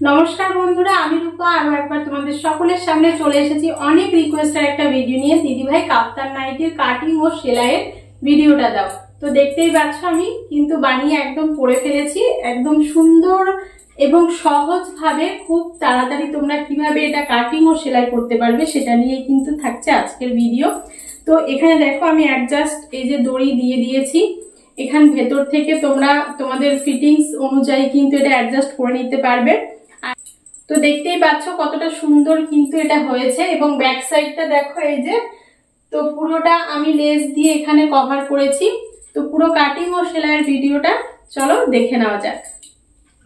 নমস্কার বন্ধুরা, আমি রূপা আরও একবার তোমাদের সকলের সামনে চলে এসেছি। অনেক রিকোয়েস্টের একটা ভিডিও নিয়ে। দিদিভাই কাপ্তান নাইটির কাটিং ও সেলাইয়ের ভিডিওটা দাও। তো দেখতেই পাচ্ছ আমি, কিন্তু বানিয়ে একদম পরে ফেলেছি। একদম সুন্দর এবং সহজভাবে খুব তাড়াতাড়ি তোমরা কীভাবে এটা কাটিং ও সেলাই করতে পারবে সেটা নিয়ে কিন্তু থাকছে আজকের ভিডিও তো এখানে দেখো, আমি অ্যাডজাস্ট এই যে দড়ি দিয়ে দিয়েছি। এখান ভেতর থেকে তোমরা তোমাদের ফিটিংস অনুযায়ী কিন্তু এটা অ্যাডজাস্ট করে নিতে পারবে। তো দেখতেই পাচ্ছ কতটা সুন্দর কিন্তু এটা হয়েছে এবং ব্যাক সাইডটা দেখো এই যে, তো পুরোটা আমি লেস দিয়ে এখানে কভার করেছি। তো পুরো কাটিং ও সেলাইয়ের ভিডিওটা চলো দেখে নেওয়া যাক।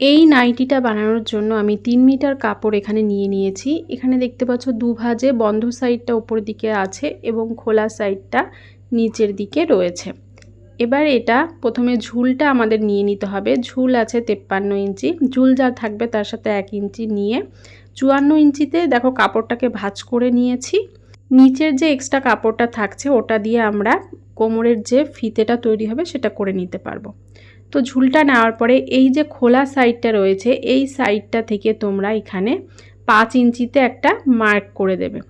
এই নাইটিটা বানানোর জন্য আমি তিন মিটার কাপড় এখানে নিয়ে নিয়েছি। এখানে দেখতে পাচ্ছ দু ভাজে বন্ধ সাইডটা উপর দিকে আছে এবং খোলা সাইডটা নিচের দিকে রয়েছে। এবার এটা প্রথমে ঝুলটা আমাদের নিয়ে নিতে হবে। ঝুল আছে তেপ্পান্ন ইঞ্চি। ঝুল যা থাকবে তার সাথে এক ইঞ্চি নিয়ে চুয়ান্ন ইঞ্চিতে দেখো কাপড়টাকে ভাজ করে নিয়েছি। নিচের যে এক্সট্রা কাপড়টা থাকছে ওটা দিয়ে আমরা কোমরের যে ফিতেটা তৈরি হবে সেটা করে নিতে পারব। তো ঝুলটা নেওয়ার পরে এই যে খোলা সাইডটা রয়েছে, এই সাইডটা থেকে তোমরা এখানে পাঁচ ইঞ্চিতে একটা মার্ক করে দেবে।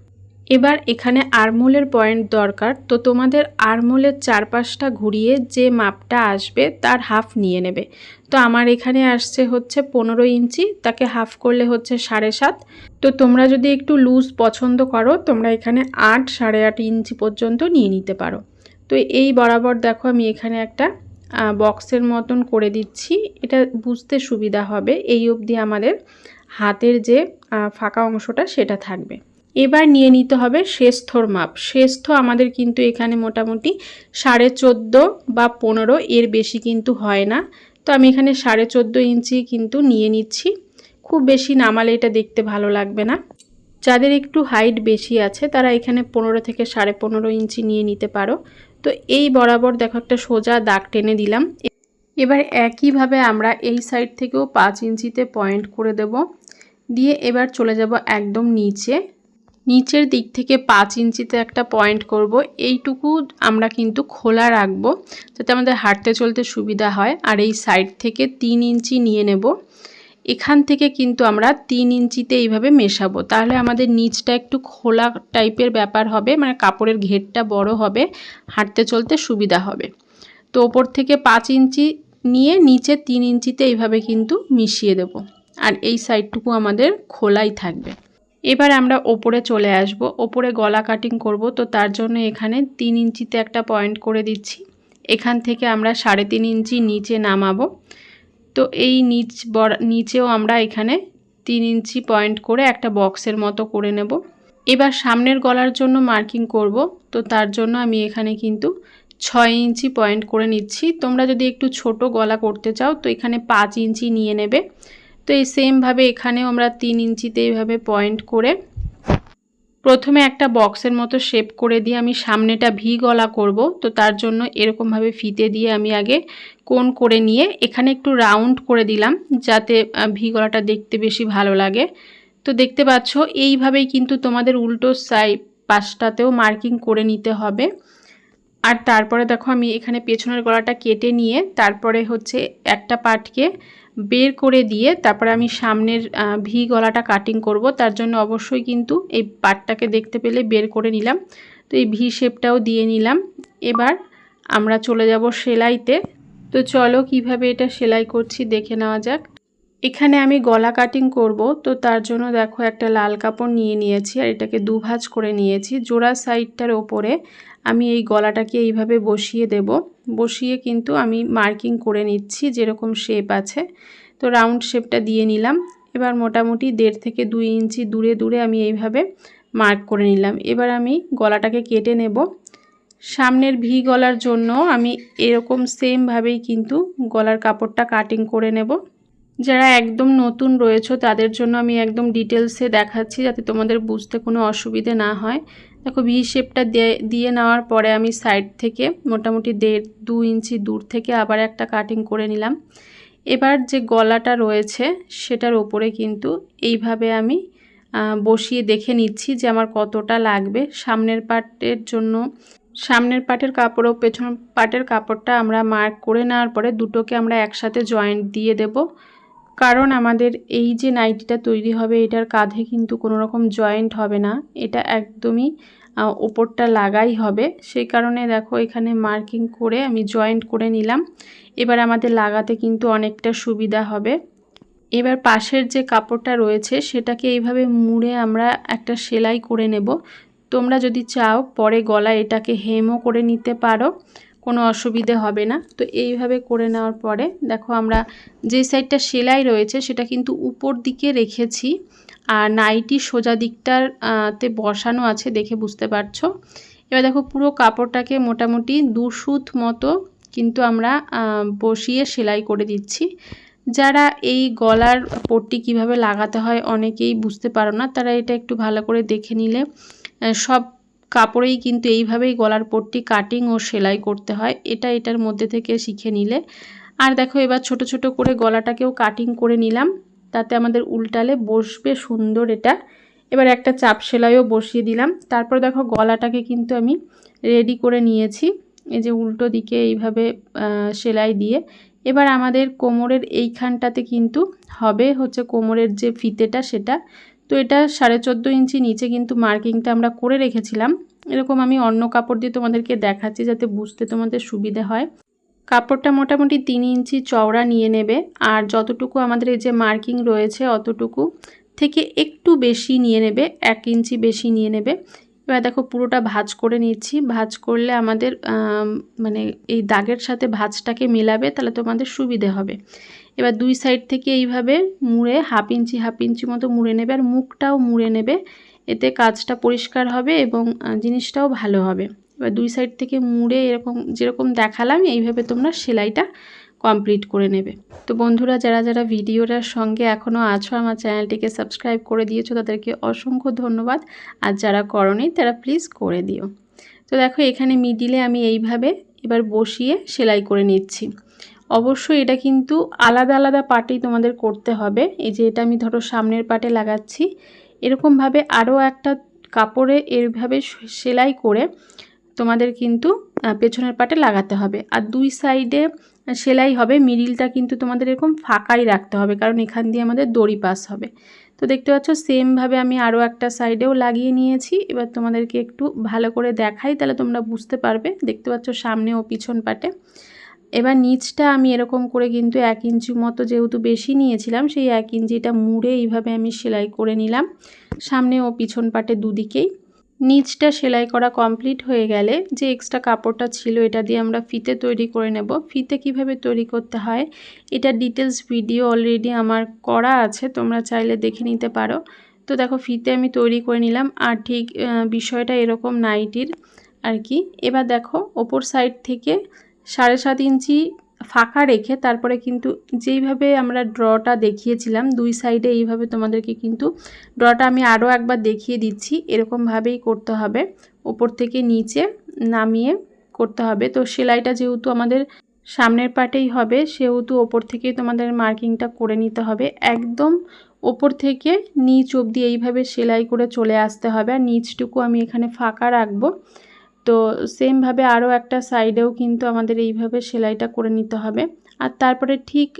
এবার এখানে আরমোলের পয়েন্ট দরকার, তো তোমাদের আরমোলের চারপাশটা ঘুরিয়ে যে মাপটা আসবে তার হাফ নিয়ে নেবে। তো আমার এখানে আসছে হচ্ছে পনেরো ইঞ্চি, তাকে হাফ করলে হচ্ছে সাড়ে সাত। তো তোমরা যদি একটু লুজ পছন্দ করো, তোমরা এখানে আট সাড়ে আট ইঞ্চি পর্যন্ত নিয়ে নিতে পারো। তো এই বরাবর দেখো আমি এখানে একটা বক্সের মতন করে দিচ্ছি। এটা বুঝতে সুবিধা হবে, এই অবধি আমাদের হাতের যে ফাঁকা অংশটা সেটা থাকবে। এবার নিয়ে নিতে হবে শেষথর মাপ। শেষথ আমাদের কিন্তু এখানে মোটামুটি সাড়ে চোদ্দ বা পনেরো, এর বেশি কিন্তু হয় না। তো আমি এখানে সাড়ে চোদ্দ ইঞ্চি কিন্তু নিয়ে নিচ্ছি। খুব বেশি নামালে এটা দেখতে ভালো লাগবে না। যাদের একটু হাইট বেশি আছে, তারা এখানে পনেরো থেকে সাড়ে পনেরো ইঞ্চি নিয়ে নিতে পারো। তো এই বরাবর দেখো একটা সোজা দাগ টেনে দিলাম। এবার একইভাবে আমরা এই সাইড থেকেও পাঁচ ইঞ্চিতে পয়েন্ট করে দেব। দিয়ে এবার চলে যাব একদম নিচে। নিচের দিক থেকে পাঁচ ইঞ্চিতে একটা পয়েন্ট করব। এইটুকু আমরা কিন্তু খোলা রাখব যাতে আমাদের হাঁটতে চলতে সুবিধা হয়। আর এই সাইড থেকে তিন ইঞ্চি নিয়ে নেব। এখান থেকে কিন্তু আমরা তিন ইঞ্চিতে এইভাবে মেশাবো। তাহলে আমাদের নিচটা একটু খোলা টাইপের ব্যাপার হবে মানে কাপড়ের ঘেরটা বড় হবে, হাঁটতে চলতে সুবিধা হবে। তো ওপর থেকে পাঁচ ইঞ্চি নিয়ে নিচে তিন ইঞ্চিতে এইভাবে কিন্তু মিশিয়ে দেব। আর এই সাইডটুকু আমাদের খোলাই থাকবে। এবার আমরা ওপরে চলে আসব। ওপরে গলা কাটিং করব। তো তার জন্য এখানে তিন ইঞ্চিতে একটা পয়েন্ট করে দিচ্ছি। এখান থেকে আমরা সাড়ে তিন ইঞ্চি নিচে নামাবো। তো এই নিচ নিচেও আমরা এখানে তিন ইঞ্চি পয়েন্ট করে একটা বক্সের মতো করে নেব। এবার সামনের গলার জন্য মার্কিং করব। তো তার জন্য আমি এখানে কিন্তু ছয় ইঞ্চি পয়েন্ট করে নিচ্ছি। তোমরা যদি একটু ছোট গলা করতে চাও, তো এখানে পাঁচ ইঞ্চি নিয়ে নেবে। তো এই সেমভাবে এখানেও আমরা তিন ইঞ্চিতে এইভাবে পয়েন্ট করে প্রথমে একটা বক্সের মতো শেপ করে দিয়ে আমি সামনেটা ভি গলা করব। তো তার জন্য এরকমভাবে ফিতে দিয়ে আমি আগে কোন করে নিয়ে এখানে একটু রাউন্ড করে দিলাম যাতে ভি গলাটা দেখতে বেশি ভালো লাগে। তো দেখতে পাচ্ছ, এইভাবেই কিন্তু তোমাদের উল্টো সাইড পাশটাতেও মার্কিং করে নিতে হবে। আর তারপরে দেখো আমি এখানে পেছনের গলাটা কেটে নিয়ে তারপরে হচ্ছে একটা পাটকে বের করে দিয়ে তারপরে আমি সামনের ভি গলাটা কাটিং করব। তার জন্য অবশ্যই কিন্তু এই পাটটাকে দেখতে পেলে বের করে নিলাম। তো এই ভি শেপটাও দিয়ে নিলাম। এবার আমরা চলে যাব সেলাইতে। তো চলো কীভাবে এটা সেলাই করছি দেখে নেওয়া যাক। এখানে আমি গলা কাটিং করব, তো তার জন্য দেখো একটা লাল কাপড় নিয়ে নিয়েছি আর এটাকে দুভাজ করে নিয়েছি। জোড়া সাইডটার ওপরে আমি এই গলাটাকে এইভাবে বসিয়ে দেব। বসিয়ে কিন্তু আমি মার্কিং করে নিচ্ছি যেরকম শেপ আছে। তো রাউন্ড শেপটা দিয়ে নিলাম। এবার মোটামুটি দেড় থেকে দুই ইঞ্চি দূরে দূরে আমি এইভাবে মার্ক করে নিলাম। এবার আমি গলাটাকে কেটে নেব। সামনের ভি গলার জন্য আমি এরকম সেমভাবেই কিন্তু গলার কাপড়টা কাটিং করে নেব। যারা একদম নতুন রয়েছে, তাদের জন্য আমি একদম ডিটেলসে দেখাচ্ছি যাতে তোমাদের বুঝতে কোনো অসুবিধে না হয়। দেখো ভি শেপটা দিয়ে নেওয়ার পরে আমি সাইড থেকে মোটামুটি দেড়, দু ইঞ্চি দূর থেকে আবার একটা কাটিং করে নিলাম। এবার যে গলাটা রয়েছে, সেটার ওপরে কিন্তু এইভাবে আমি বসিয়ে দেখে নিচ্ছি যে আমার কতটা লাগবে। সামনের পাটের জন্য, সামনের পাটের কাপড় ও পেছন পাটের কাপড়টা আমরা মার্ক করে নেওয়ার পরে দুটোকে আমরা একসাথে জয়েন্ট দিয়ে দেব। কারণ আমাদের এই যে নাইটিটা তৈরি হবে, এটার কাঁধে কিন্তু কোনো রকম জয়েন্ট হবে না। এটা একদমই ওপরটা লাগাই হবে। সেই কারণে দেখো এখানে মার্কিং করে আমি জয়েন্ট করে নিলাম। এবার আমাদের লাগাতে কিন্তু অনেকটা সুবিধা হবে। এবার পাশের যে কাপড়টা রয়েছে, সেটাকে এইভাবে মুড়ে আমরা একটা সেলাই করে নেব। তোমরা যদি চাও, পরে গলায় এটাকে হেমও করে নিতে পারো। কোনো অসুবিধে হবে না। তো এইভাবে করে নেওয়ার পরে দেখো আমরা যে সাইডটা সেলাই রয়েছে সেটা কিন্তু উপর দিকে রেখেছি। আর নাইটি সোজা দিকটার তে বসানো আছে দেখে বুঝতে পারছ। এবার দেখো পুরো কাপড়টাকে মোটামুটি দু সুত মতো কিন্তু আমরা বসিয়ে সেলাই করে দিচ্ছি। যারা এই গলার পট্টি কীভাবে লাগাতে হয় অনেকেই বুঝতে পারো না, তারা এটা একটু ভালো করে দেখে নিলে সব কাপড়েই কিন্তু এইভাবেই গলার পট্টি কাটিং ও সেলাই করতে হয়। এটা এটার মধ্যে থেকে শিখে নিলে। আর দেখো এবার ছোট ছোট করে গলাটাকেও কাটিং করে নিলাম। তাতে আমাদের উল্টালে বসবে সুন্দর এটা। এবার একটা চাপ সেলাইও বসিয়ে দিলাম। তারপর দেখো গলাটাকে কিন্তু আমি রেডি করে নিয়েছি। এই যে উল্টো দিকে এইভাবে সেলাই দিয়ে। এবার আমাদের কোমরের এইখানটাতে কিন্তু হবে হচ্ছে কোমরের যে ফিতেটা সেটা। তো এটা সাড়ে চোদ্দ ইঞ্চি নিচে কিন্তু মার্কিংটা আমরা করে রেখেছিলাম। এরকম আমি অন্য কাপড় দিয়ে তোমাদেরকে দেখাচ্ছি যাতে বুঝতে তোমাদের সুবিধে হয়। কাপড়টা মোটামুটি তিন ইঞ্চি চওড়া নিয়ে নেবে, আর যতটুকু আমাদের এই যে মার্কিং রয়েছে অতটুকু থেকে একটু বেশি নিয়ে নেবে, এক ইঞ্চি বেশি নিয়ে নেবে। এবার দেখো পুরোটা ভাঁজ করে নিচ্ছি। ভাঁজ করলে আমাদের মানে এই দাগের সাথে ভাঁজটাকে মেলাবে, তাহলে তোমাদের সুবিধে হবে। এবার দুই সাইড থেকে এইভাবে মুড়ে হাফ ইঞ্চি হাফ ইঞ্চি মতো মুড়ে নেবে আর মুখটাও মুড়ে নেবে। এতে কাজটা পরিষ্কার হবে এবং জিনিসটাও ভালো হবে। এবার দুই সাইড থেকে মুড়ে এরকম, যেরকম দেখালাম, এইভাবে তোমরা সেলাইটা কমপ্লিট করে নেবে। তো বন্ধুরা, যারা যারা ভিডিওটার সঙ্গে এখনও আছো, আমার চ্যানেলটিকে সাবস্ক্রাইব করে দিয়েছ, তাদেরকে অসংখ্য ধন্যবাদ। আর যারা করনি, তারা প্লিজ করে দিও। তো দেখো, এখানে মিডিলে আমি এইভাবে এবার বসিয়ে সেলাই করে নিচ্ছি। অবশ্যই এটা কিন্তু আলাদা আলাদা পার্টেই তোমাদের করতে হবে। এই যে এটা আমি ধরো সামনের পাটে লাগাচ্ছি। এরকমভাবে আরও একটা কাপড়ে এইভাবে সেলাই করে তোমাদের কিন্তু পেছনের পাটে লাগাতে হবে। আর দুই সাইডে সেলাই হবে, মিডিলটা কিন্তু তোমাদের এরকম ফাঁকাই রাখতে হবে, কারণ এখান দিয়ে আমাদের দড়ি পাস হবে। তো দেখতে পাচ্ছ, সেমভাবে আমি আরও একটা সাইডেও লাগিয়ে নিয়েছি। এবার তোমাদেরকে একটু ভালো করে দেখাই, তাহলে তোমরা বুঝতে পারবে। দেখতে পাচ্ছ সামনে ও পিছন পাটে এবার নিচটা আমি এরকম করে কিন্তু এক ইঞ্চি মতো যেহেতু বেশি নিয়েছিলাম, সেই এক ইঞ্চিটা মুড়ে এইভাবে আমি সেলাই করে নিলাম। সামনে ও পিছন পাটে দুদিকেই। নিচটা সেলাই করা কমপ্লিট হয়ে গেলে যে এক্সট্রা কাপড়টা ছিল এটা দিয়ে আমরা ফিতে তৈরি করে নেব। ফিতে কীভাবে তৈরি করতে হয় এটা ডিটেলস ভিডিও অলরেডি আমার করা আছে, তোমরা চাইলে দেখে নিতে পারো। তো দেখো ফিতে আমি তৈরি করে নিলাম আর ঠিক বিষয়টা এরকম নাইটির আর কি। এবার দেখো ওপর সাইড থেকে সাড়ে সাত ইঞ্চি ফাঁকা রেখে তারপরে কিন্তু যেইভাবে আমরা ড্রটা দেখিয়েছিলাম, দুই সাইডে এইভাবে তোমাদেরকে কিন্তু ড্রটা আমি আরও একবার দেখিয়ে দিচ্ছি। এরকমভাবেই করতে হবে। ওপর থেকে নিচে নামিয়ে করতে হবে। তো সেলাইটা যেহেতু আমাদের সামনের পাটেই হবে, সেহেতু ওপর থেকেই তোমাদের মার্কিংটা করে নিতে হবে। একদম ওপর থেকে নিচ অবধি এইভাবে সেলাই করে চলে আসতে হবে। আর নিচটুকু আমি এখানে ফাঁকা রাখব। তো সেমভাবে আরও একটা সাইডেও কিন্তু আমাদের এইভাবে সেলাইটা করে নিতে হবে। আর তারপরে ঠিক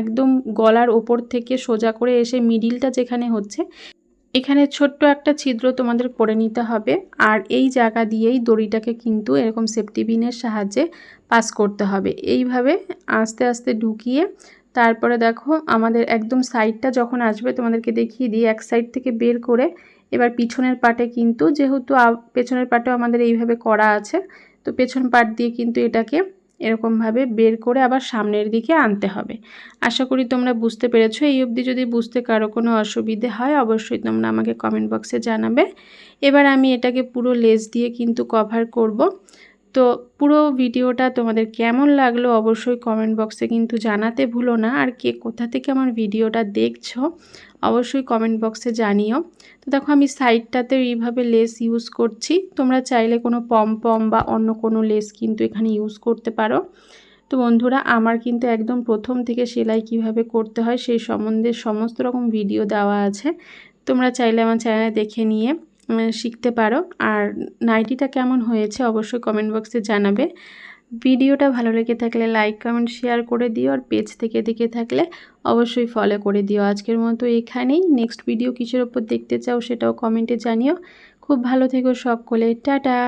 একদম গলার ওপর থেকে সোজা করে এসে মিডিলটা যেখানে হচ্ছে, এখানে ছোট্ট একটা ছিদ্র তোমাদের করে নিতে হবে। আর এই জায়গা দিয়েই দড়িটাকে কিন্তু এরকম সেফটি পিনের সাহায্যে পাস করতে হবে। এইভাবে আস্তে আস্তে ঢুকিয়ে তারপরে দেখো আমাদের একদম সাইডটা যখন আসবে তোমাদেরকে দেখিয়ে দিই, এক সাইড থেকে বের করে এবার পিছনের পাটে কিন্তু যেহেতু পেছনের পাটেও আমাদের এইভাবে করা আছে, তো পেছন পাট দিয়ে কিন্তু এটাকে এরকমভাবে বের করে আবার সামনের দিকে আনতে হবে। আশা করি তোমরা বুঝতে পেরেছ। এই অবধি যদি বুঝতে কারও কোনো অসুবিধে হয়, অবশ্যই তোমরা আমাকে কমেন্ট বক্সে জানাবে। এবার আমি এটাকে পুরো লেস দিয়ে কিন্তু কভার করব। তো পুরো ভিডিওটা তোমাদের কেমন লাগল অবশ্যই কমেন্ট বক্সে কিন্তু জানাতে ভুলো না। আর কে কোথা থেকে আমার ভিডিওটা দেখছ, অবশ্যই কমেন্ট বক্সে জানিও। তো দেখো, আমি সাইডটাতেও এইভাবে লেস ইউজ করছি। তোমরা চাইলে কোনো পম পম বা অন্য কোনো লেস কিন্তু এখানে ইউজ করতে পারো। তো বন্ধুরা, আমার কিন্তু একদম প্রথম থেকে সেলাই কীভাবে করতে হয় সেই সম্বন্ধে সমস্ত রকম ভিডিও দেওয়া আছে। তোমরা চাইলে আমার চ্যানেলে দেখে নিয়ে শিখতে পারো। আর নাইটিটা কেমন হয়েছে অবশ্যই কমেন্ট বক্সে জানাবে। ভিডিওটা ভালো লেগে থাকলে লাইক কমেন্ট শেয়ার করে দিও। আর পেজ থেকে দেখে থাকলে অবশ্যই ফলো করে দিও। আজকের মতো এখানেই। নেক্সট ভিডিও কিসের ওপর দেখতে চাও সেটাও কমেন্টে জানিও। খুব ভালো থেকো সকলে। টাটা!